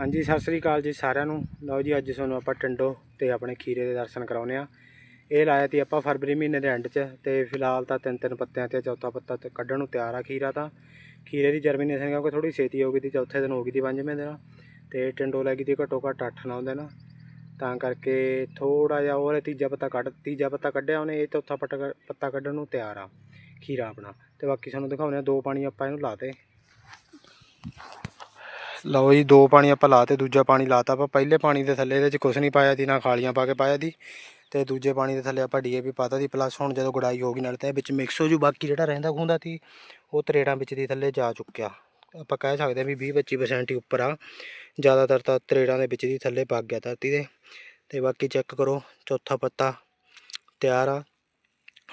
ਹਾਂਜੀ, ਸਤਿ ਸ੍ਰੀ ਅਕਾਲ ਜੀ ਸਾਰਿਆਂ ਨੂੰ। ਲਓ ਜੀ, ਅੱਜ ਤੁਹਾਨੂੰ ਆਪਾਂ ਟਿੰਡੋ ਤੇ ਆਪਣੇ ਖੀਰੇ ਦੇ ਦਰਸ਼ਨ ਕਰਾਉਨੇ ਆ ਇਹ ਲਾਇਆ ਤੀ ਆਪਾਂ ਫਰਵਰੀ ਮਹੀਨੇ ਦੇ ਐਂਡ 'ਚ ਤੇ ਫਿਲਹਾਲ ਤਾਂ ਤਿੰਨ ਤਿੰਨ ਪੱਤਿਆਂ ਤੇ ਚੌਥਾ ਪੱਤਾ ਤੇ ਕੱਢਣ ਨੂੰ ਤਿਆਰ ਆ ਖੀਰਾ ਤਾਂ। ਖੀਰੇ ਦੀ ਜਰਮੀਨੇਸ਼ਨ ਕਿਉਂਕਿ ਥੋੜੀ ਛੇਤੀ ਹੋ ਗਈ ਤੀ, ਚੌਥੇ ਦਿਨ ਹੋ ਗਈ ਤੀ ਪੰਜਵੇਂ ਦਿਨ। ਤੇ ਟਿੰਡੋ ਲੈ ਗਈ ਤੀ ਘੱਟੋ ਘੱਟ 8-9 ਦਿਨ। ਤਾਂ ਕਰਕੇ ਥੋੜਾ ਜਿਹਾ ਹੋਰ ਤੀਜਾ ਪੱਤਾ ਕੱਢ, ਤੀਜਾ ਪੱਤਾ ਕੱਢਿਆ ਉਹਨੇ, ਇਹ ਚੌਥਾ ਪੱਤਾ ਪੱਤਾ ਕੱਢਣ ਨੂੰ ਤਿਆਰ ਆ ਖੀਰਾ ਆਪਣਾ। ਤੇ ਬਾਕੀ ਸਾਨੂੰ ਦਿਖਾਉਂਦੇ ਆ ਦੋ ਪਾਣੀ ਆਪਾਂ ਇਹਨੂੰ ਲਾਤੇ ਲਓ ਜੀ, ਦੋ ਪਾਣੀ ਆਪਾਂ ਲਾਤੇ ਦੂਜਾ ਪਾਣੀ ਲਾਤਾ ਆਪਾਂ। ਪਹਿਲੇ ਪਾਣੀ ਦੇ ਥੱਲੇ ਇਹਦੇ ਚ ਕੁਝ ਨਹੀਂ ਪਾਇਆ ਦੀ ਨਾ ਖਾਲੀਆਂ ਪਾ ਕੇ ਪਾਇਆ ਦੀ ਤੇ ਦੂਜੇ ਪਾਣੀ ਦੇ ਥੱਲੇ ਆਪਾਂ ਡੀਏਪੀ ਪਾਤਾ ਦੀ ਪਲੱਸ ਹੁਣ ਜਦੋਂ ਗੁਡਾਈ ਹੋ ਗਈ ਨਾਲ ਤਾਂ ਇਹ ਵਿੱਚ ਮਿਕਸ ਹੋ ਜੂ, ਬਾਕੀ ਜਿਹੜਾ ਰਹਿੰਦਾ ਖੁੰਦਾ ਸੀ, ਉਹ ਤਰੇੜਾਂ ਵਿੱਚ ਦੀ ਥੱਲੇ ਜਾ ਚੁੱਕਿਆ। ਆਪਾਂ ਕਹਿ ਸਕਦੇ ਹਾਂ ਵੀ 20 25% ਹੀ ਉੱਪਰ ਆ। ਜ਼ਿਆਦਾਤਰ ਤਾਂ ਤਰੇੜਾਂ ਦੇ ਵਿੱਚ ਦੀ ਥੱਲੇ ਪੱਕ ਗਿਆ ਧਰਤੀ ਦੇ ਤੇ ਬਾਕੀ ਚੈੱਕ ਕਰੋ, ਚੌਥਾ ਪੱਤਾ ਤਿਆਰ ਆ।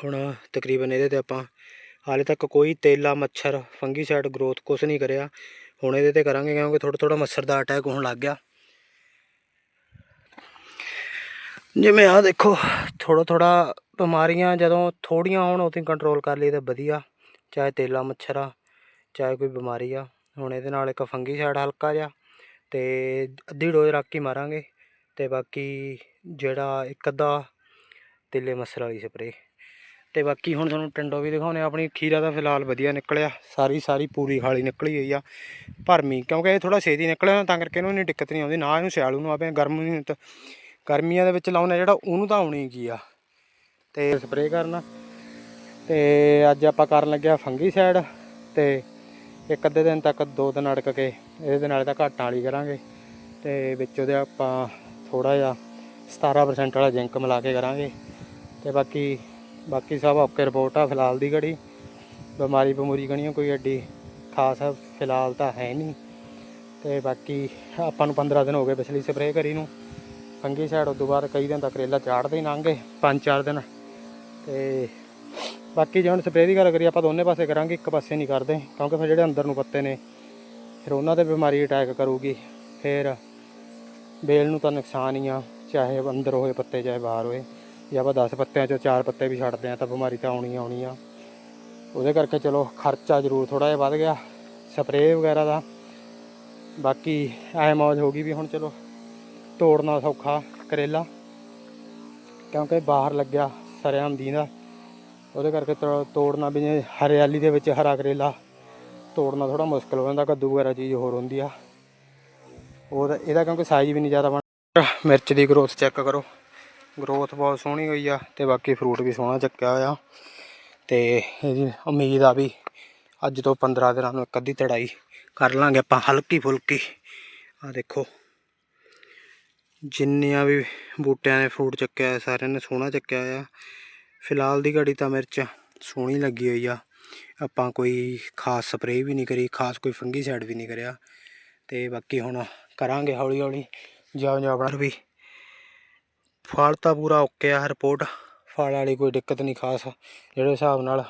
ਹੁਣ ਤਕਰੀਬਨ ਇਹਦੇ ਤੇ ਆਪਾਂ ਹਾਲੇ ਤੱਕ ਕੋਈ ਤੇਲਾ, ਮੱਛਰ ਫੰਗੀਸਾਈਡ ਗਰੋਥ ਕੁਝ ਨਹੀਂ ਕਰਿਆ। ਹੁਣ ਇਹਦੇ ਤੇ ਕਰਾਂਗੇ ਕਿਉਂਕਿ ਥੋੜਾ ਥੋੜਾ ਮੱਛਰ ਦਾ ਅਟੈਕ ਹੋਣ ਲੱਗ ਗਿਆ। ਜਿਵੇਂ ਆ ਦੇਖੋ ਥੋੜਾ ਥੋੜਾ ਬਿਮਾਰੀਆਂ ਜਦੋਂ ਥੋੜੀਆਂ ਹੋਣ ਉਦੋਂ ਕੰਟਰੋਲ ਕਰ ਲਈ ਤਾਂ ਵਧੀਆ। ਚਾਹੇ ਤੇਲਾ ਮੱਛਰ ਆ, ਚਾਹੇ ਕੋਈ ਬਿਮਾਰੀ ਆ। ਹੁਣ ਇਹਦੇ ਨਾਲ ਇੱਕ ਫੰਗੀ ਸਾਈਡ ਹਲਕਾ ਜਿਹਾ ਤੇ ਅੱਧੀ ਡੋਜ਼ ਰੱਖ ਕੇ ਮਾਰਾਂਗੇ ਤੇ ਬਾਕੀ ਜਿਹੜਾ ਇੱਕ ਅੱਧਾ ਤੇਲੇ ਮੱਛਰ ਵਾਲੀ ਸਪਰੇ ਤੇ ਬਾਕੀ ਹੁਣ ਤੁਹਾਨੂੰ ਟਿੰਡੋ ਵੀ ਦਿਖਾਉਣੇ ਆ ਆਪਣੀ ਖੀਰਾ ਦਾ ਫਿਲਹਾਲ ਵਧੀਆ ਨਿਕਲਿਆ, ਸਾਰੀ ਸਾਰੀ ਪੂਰੀ ਖਾਲੀ ਨਿਕਲੀ ਹੋਈ ਆ, ਭਰਮੀ, ਕਿਉਂਕਿ ਇਹ ਥੋੜਾ ਛੇਤੀ ਨਿਕਲਿਆ ਤਾਂ ਕਰਕੇ ਇਹਨੂੰ ਇੰਨੀ ਦਿੱਕਤ ਨਹੀਂ ਆਉਂਦੀ, ਨਾ ਇਹਨੂੰ ਸਿਆਲੂ ਨੂੰ ਆਵੇ ਗਰਮੀ ਗਰਮੀਆਂ ਦੇ ਵਿੱਚ ਲਾਉਣਾ ਜਿਹੜਾ ਉਹਨੂੰ ਤਾਂ ਆਉਣੀ ਕੀ ਆ, ਤੇ ਸਪਰੇਅ ਕਰਨਾ। ਤੇ ਅੱਜ ਆਪਾਂ ਕਰਨ ਲੱਗਿਆ ਫੰਗੀ ਸਾਈਡ ਤੇ ਇੱਕ ਅੱਧੇ ਦਿਨ ਤੱਕ ਦੋ ਦਿਨ ਅੜਕ ਕੇ ਇਹਦੇ ਨਾਲ ਤਾਂ ਘਾਟਾਂ ਵਾਲੀ ਕਰਾਂਗੇ, ਤੇ ਵਿੱਚ ਉਹਦੇ ਆਪਾਂ ਥੋੜਾ ਜਿਹਾ 17% ਵਾਲਾ ਜਿੰਕ ਮਿਲਾ ਕੇ ਕਰਾਂਗੇ, ਤੇ ਬਾਕੀ ਬਾਕੀ ਸਭ ਓਕੇ ਰਿਪੋਰਟ ਆ, ਫਿਲਹਾਲ ਦੀ ਘੜੀ। ਬਿਮਾਰੀ ਬਮੂਰੀ ਗਣੀਆਂ ਕੋਈ ਐਡੀ ਖਾਸ ਫਿਲਹਾਲ ਤਾਂ ਹੈ ਨਹੀਂ। ਤੇ ਬਾਕੀ ਆਪਾਂ ਨੂੰ 15 ਦਿਨ ਹੋ ਗਏ ਪਿਛਲੀ ਸਪਰੇਅ ਕਰੀ ਨੂੰ। ਫੰਗੀ ਸਾਈਡ ਉਸ ਤੋਂ ਬਾਅਦ ਕਈ ਦਿਨ ਤੱਕ ਕਰੇਲਾ ਚਾੜਦੇ ਹੀ ਲੰਘੇ ਪੰਜ ਚਾਰ ਦਿਨ। ਤੇ ਬਾਕੀ ਜੇ ਹੁਣ ਸਪਰੇਅ ਦੀ ਗੱਲ ਕਰੀਏ, ਆਪਾਂ ਦੋਨੇ ਪਾਸੇ ਕਰਾਂਗੇ, ਇੱਕ ਪਾਸੇ ਨਹੀਂ ਕਰਦੇ, ਕਿਉਂਕਿ ਫਿਰ ਜਿਹੜੇ ਅੰਦਰ ਨੂੰ ਪੱਤੇ ਨੇ, ਫਿਰ ਉਹਨਾਂ ਤੇ ਬਿਮਾਰੀ ਅਟੈਕ ਕਰੂਗੀ। ਫਿਰ ਬੇਲ ਨੂੰ ਤਾਂ ਨੁਕਸਾਨ ਹੀ ਆ, ਚਾਹੇ ਅੰਦਰ ਹੋਏ ਪੱਤੇ, ਚਾਹੇ ਬਾਹਰ ਹੋਏ। ਜੇ ਆਪਾਂ 10 ਪੱਤਿਆਂ ਚੋਂ ਚਾਰ ਪੱਤੇ ਵੀ ਛੱਡਦੇ ਆ ਤਾਂ ਬਿਮਾਰੀ ਤਾਂ ਆਉਣੀ ਆਉਣੀ ਆ। ਉਹਦੇ ਕਰਕੇ ਚਲੋ ਖਰਚਾ ਜ਼ਰੂਰ ਥੋੜਾ ਜਿਹਾ ਵੱਧ ਗਿਆ ਸਪਰੇਅ ਵਗੈਰਾ ਦਾ। ਬਾਕੀ ਐ ਮੌਜ ਹੋ ਗਈ ਵੀ ਹੁਣ ਚਲੋ ਤੋੜਨਾ ਸੌਖਾ ਕਰੇਲਾ, ਕਿਉਂਕਿ ਬਾਹਰ ਲੱਗਿਆ ਸਰਿਆਮ ਦਾ ਉਹਦੇ ਕਰਕੇ ਤੋ- ਤੋੜਨਾ ਵੀ ਹਰਿਆਲੀ ਦੇ ਵਿੱਚ ਹਰਾ ਕਰੇਲਾ ਤੋੜਨਾ ਥੋੜਾ ਮੁਸ਼ਕਲ ਹੋ ਜਾਂਦਾ, ਕੱਦੂ ਵਗੈਰਾ ਚੀਜ਼ ਹੋਰ ਹੁੰਦੀ ਆ। ਉਹਦਾ ਇਹਦਾ ਕਿਉਂਕਿ ਸਾਈਜ਼ ਵੀ ਨਹੀਂ ਜ਼ਿਆਦਾ ਬਣ ਮਿਰਚ ਦੀ ਗਰੋਥ ਚੈੱਕ ਕਰੋ। ਗਰੋਥ ਬਹੁਤ ਸੋਹਣੀ ਹੋਈ ਆ ਤੇ ਬਾਕੀ ਫਰੂਟ ਵੀ ਸੋਹਣਾ ਚੱਕਿਆ ਹੋਇਆ। ਤੇ ਇਹਦੀ ਉਮੀਦ ਆ ਵੀ ਅੱਜ ਤੋਂ 15 ਦਿਨਾਂ ਨੂੰ ਇੱਕ ਅੱਧੀ ਤੜਾਈ ਕਰ ਲਾਂਗੇ ਆਪਾਂ ਹਲਕੀ ਫੁਲਕੀ। ਆ ਦੇਖੋ, ਜਿੰਨੀਆਂ ਵੀ ਬੂਟਿਆਂ ਨੇ ਫਰੂਟ ਚੱਕਿਆ ਸਾਰਿਆਂ ਨੇ ਸੋਹਣਾ ਚੱਕਿਆ ਹੋਇਆ। ਫਿਲਹਾਲ ਦੀ ਘੜੀ ਤਾਂ ਮਿਰਚ ਸੋਹਣੀ ਲੱਗੀ ਹੋਈ ਆ। ਆਪਾਂ ਕੋਈ ਖਾਸ ਸਪਰੇਅ ਵੀ ਨਹੀਂ ਕਰੀ, ਖਾਸ ਕੋਈ ਫੰਗੀ ਸਾਈਡ ਵੀ ਨਹੀਂ ਕਰਿਆ। ਤੇ ਬਾਕੀ ਹੁਣ ਕਰਾਂਗੇ ਹੌਲੀ ਹੌਲੀ ਜਿਉਂ ਜਿਉਂ ਆਪਣਾ ਵੀ ਫਲ ਤਾਂ ਪੂਰਾ ਓਕੇ ਆ ਰਿਪੋਰਟ ਫਲ ਵਾਲੀ ਕੋਈ ਦਿੱਕਤ ਨਹੀਂ ਖਾਸ। ਜਿਹੜੇ ਹਿਸਾਬ ਨਾਲ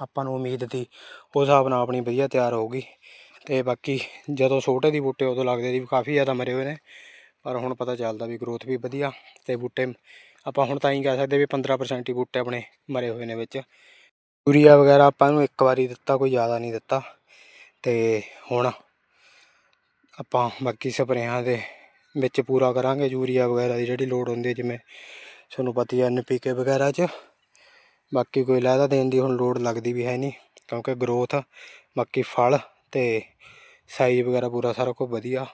ਆਪਾਂ ਨੂੰ ਉਮੀਦ ਸੀ ਉਸ ਹਿਸਾਬ ਨਾਲ ਆਪਣੀ ਵਧੀਆ ਤਿਆਰ ਹੋਊਗੀ ਤੇ ਬਾਕੀ ਜਦੋਂ ਛੋਟੇ ਦੀ ਬੂਟੇ, ਉਦੋਂ ਲੱਗਦੇ ਸੀ ਵੀ ਕਾਫੀ ਜ਼ਿਆਦਾ ਮਰੇ ਹੋਏ ਨੇ। ਪਰ ਹੁਣ ਪਤਾ ਚੱਲਦਾ ਵੀ ਗਰੋਥ ਵੀ ਵਧੀਆ ਤੇ ਬੂਟੇ, ਆਪਾਂ ਹੁਣ ਤਾਂ ਹੀ ਕਹਿ ਸਕਦੇ ਵੀ 15% ਹੀ ਬੂਟੇ ਆਪਣੇ ਮਰੇ ਹੋਏ ਨੇ ਵਿੱਚ। ਯੂਰੀਆ ਵਗੈਰਾ ਆਪਾਂ ਨੂੰ ਇੱਕ ਵਾਰੀ ਦਿੱਤਾ, ਕੋਈ ਜ਼ਿਆਦਾ ਨਹੀਂ ਦਿੱਤਾ। ਤੇ ਹੁਣ ਆਪਾਂ ਬਾਕੀ ਸਪਰੇਆਂ ਦੇ ਵਿੱਚ ਪੂਰਾ ਕਰਾਂਗੇ ਯੂਰੀਆ ਵਗੈਰਾ ਦੀ ਜਿਹੜੀ ਲੋੜ ਹੁੰਦੀ ਹੈ, ਜਿਵੇਂ ਤੁਹਾਨੂੰ ਪਤਾ ਹੀ ਹੈ ਐਨਪੀਕੇ ਵਗੈਰਾ 'ਚ। ਬਾਕੀ ਕੋਈ ਲਹਿਦਾ ਦੇਣ ਦੀ ਹੁਣ ਲੋੜ ਲੱਗਦੀ ਵੀ ਹੈ ਨਹੀਂ, ਕਿਉਂਕਿ ਗਰੋਥ ਬਾਕੀ ਫਲ ਅਤੇ ਸਾਈਜ਼ ਵਗੈਰਾ ਪੂਰਾ ਸਾਰਾ ਕੁਝ ਵਧੀਆ।